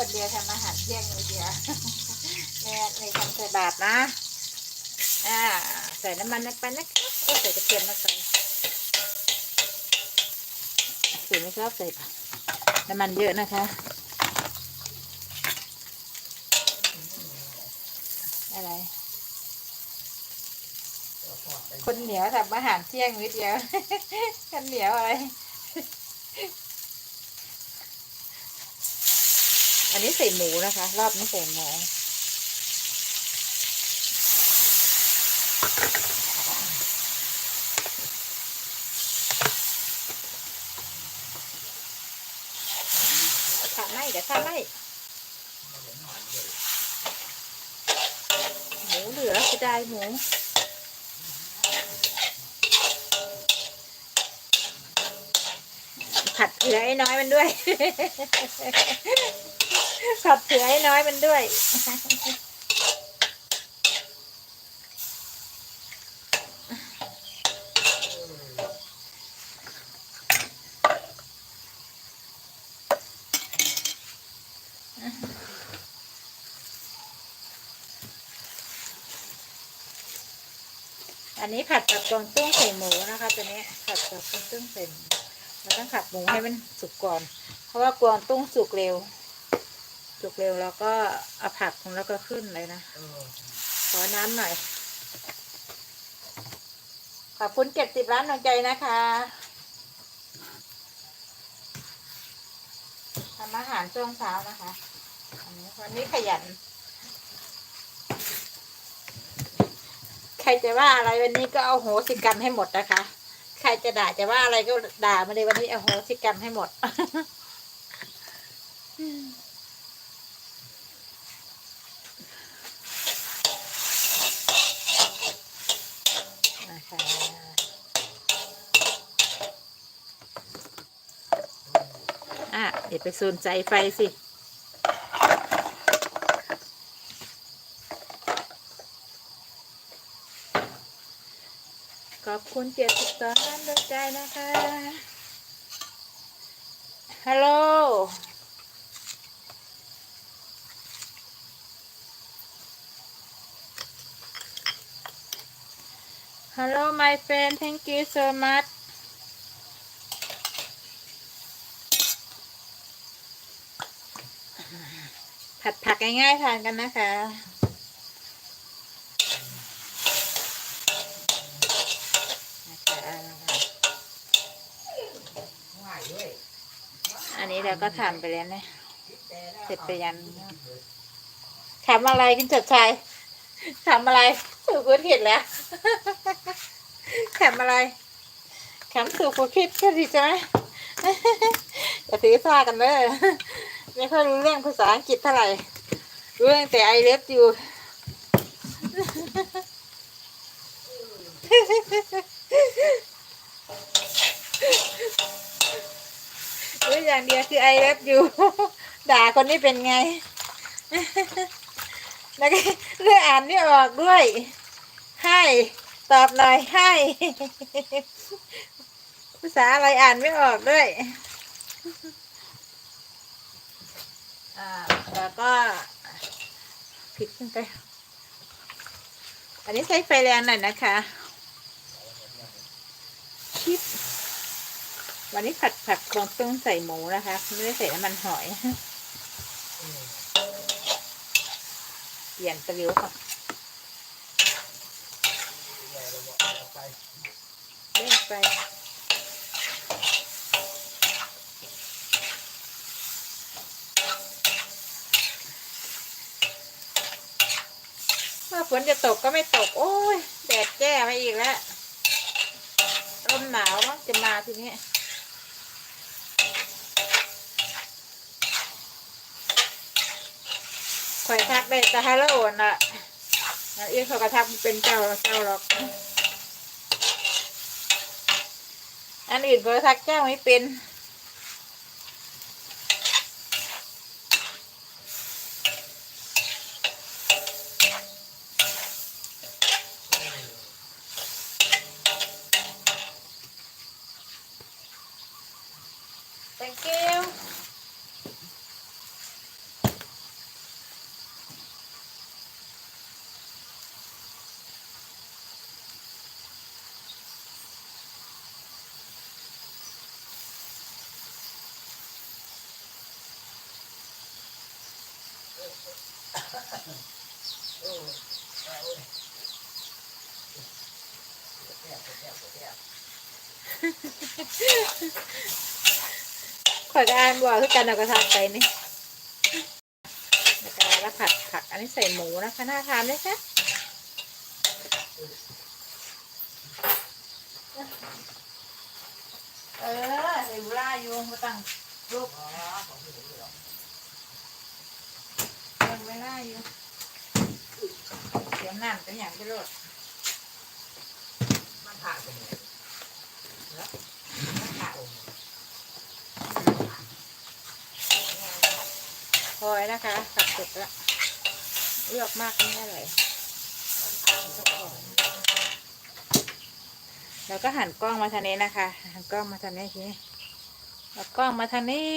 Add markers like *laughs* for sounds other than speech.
คนเดียวทำอาหารเที่ยงมือเดียวแม่ในทำใส่บาตรนะอ่าใส่น้ำมันลงไปนะครับก็ใส่กระเทียมลงไปสูไม่ชอบใส่น้ำมันเยอะนะคะอะไรคนเหนียวทำอาหารเที่ยงนิดเดียวคนเหนียวอะไร นนี้ใส่หมูนะคะ รอบนี้ใส่หมูขาไม่เดี๋ยวขาไม่หมูเหลือจะได้หมูผัดเผือไอ้น้อยมันด้วย ผัดเผือไอ้น้อยมันด้วย อันนี้ผัดกับกวางตุ้งใส่หมูนะคะ ตัวนี้ผัดกับกวางตุ้งใส่หมูเราต้องผัดหมูให้มันสุกก่อน เพราะว่ากวางตุ้งสุกเร็ว สุกเร็วแล้วก็เอาผักของเราก็ขึ้นเลยนะ ขอน้ำหน่อย ขอบคุณเจ็ดสิบล้านดวงใจนะคะทำอาหารช่วงเช้านะคะอันนี้วันนี้ขยัน ใครจะว่าอะไรวันนี้ก็เอาโหสิกรรมให้หมดนะคะ ใครจะด่าจะว่าอะไรก็ด่ามาเลยวันนี้เอาโหสิกรรมให้หมด นะคะ อะเดี๋ยวไปซูนใจไฟสิขอบคุณเจ็ดสิบสองท่านดวงใจนะคะ ฮัลโหล ฮัลโหล my friend thank you so much ผัดผักง่ายๆทานกันนะคะนะอันนี้เราก็ทำไปแล้วนะ เสร็จไปยันทำอะไรกันจัดชายทำอะไรสูกูผิดแล้วทำอะไรทำสูกูผิดก็ดีใช่ไหมอย่าถือซากันเลย ไม่ค่อยรู้เรื่องภาษาอังกฤษเท่าไหร่รู้เรื่องแต่ไอเล็บอยู่รู้อย่างเดียวคือไอเล็บอยู่ ด่าคนนี้เป็นไง แล้วก็เรื่องอ่านไม่ออกด้วย ให้ ตอบหน่อยให้ภาษาอะไรอ่านไม่ออกด้วย แล้วก็ผิดขึ้นไป อันนี้ใช้ไฟแรงหน่อยนะคะชิปวันนี้ผัดผักกวางตุ้งใส่หมูนะคะ ไม่ได้ใส่น้ำมันหอย เปลี่ยนตะลิวค่ะเล่นไป ฝนจะตกก็ไม่ตก โอ้ย แดดแก้มาอีกแล้วลมหนาวมั้งจะมาทีนี้ข่อยทักได้แต่ให้ละโอนอะอันอีกเขาก็ทักเป็นเจ้าเจ้าหรอก อันอื่นเขาทักเจ้าไม่เป็น Thank you. Yeah. *laughs* ขอยก็อ่านบอกคือกันเอากระทำไปนี่แล้วก็แล้วผัดผักอันนี้ใส่หมูนะคะน่าทานไหมคะเออใส่บุร่าอยู่มาตั้งรูปยังไม่ได้อยู่เสียงน้ำเป็นอย่างที่รดมันผ่าตรงนี้แล้วมันผ่าองค์ พอยนะคะสับเสร็จแล้วเลือกมากไม่ได้เลยแล้วก็หันกล้องมาทางนี้นะคะ หันกล้องมาทางนี้ทีนี้กล้องมาทางนี้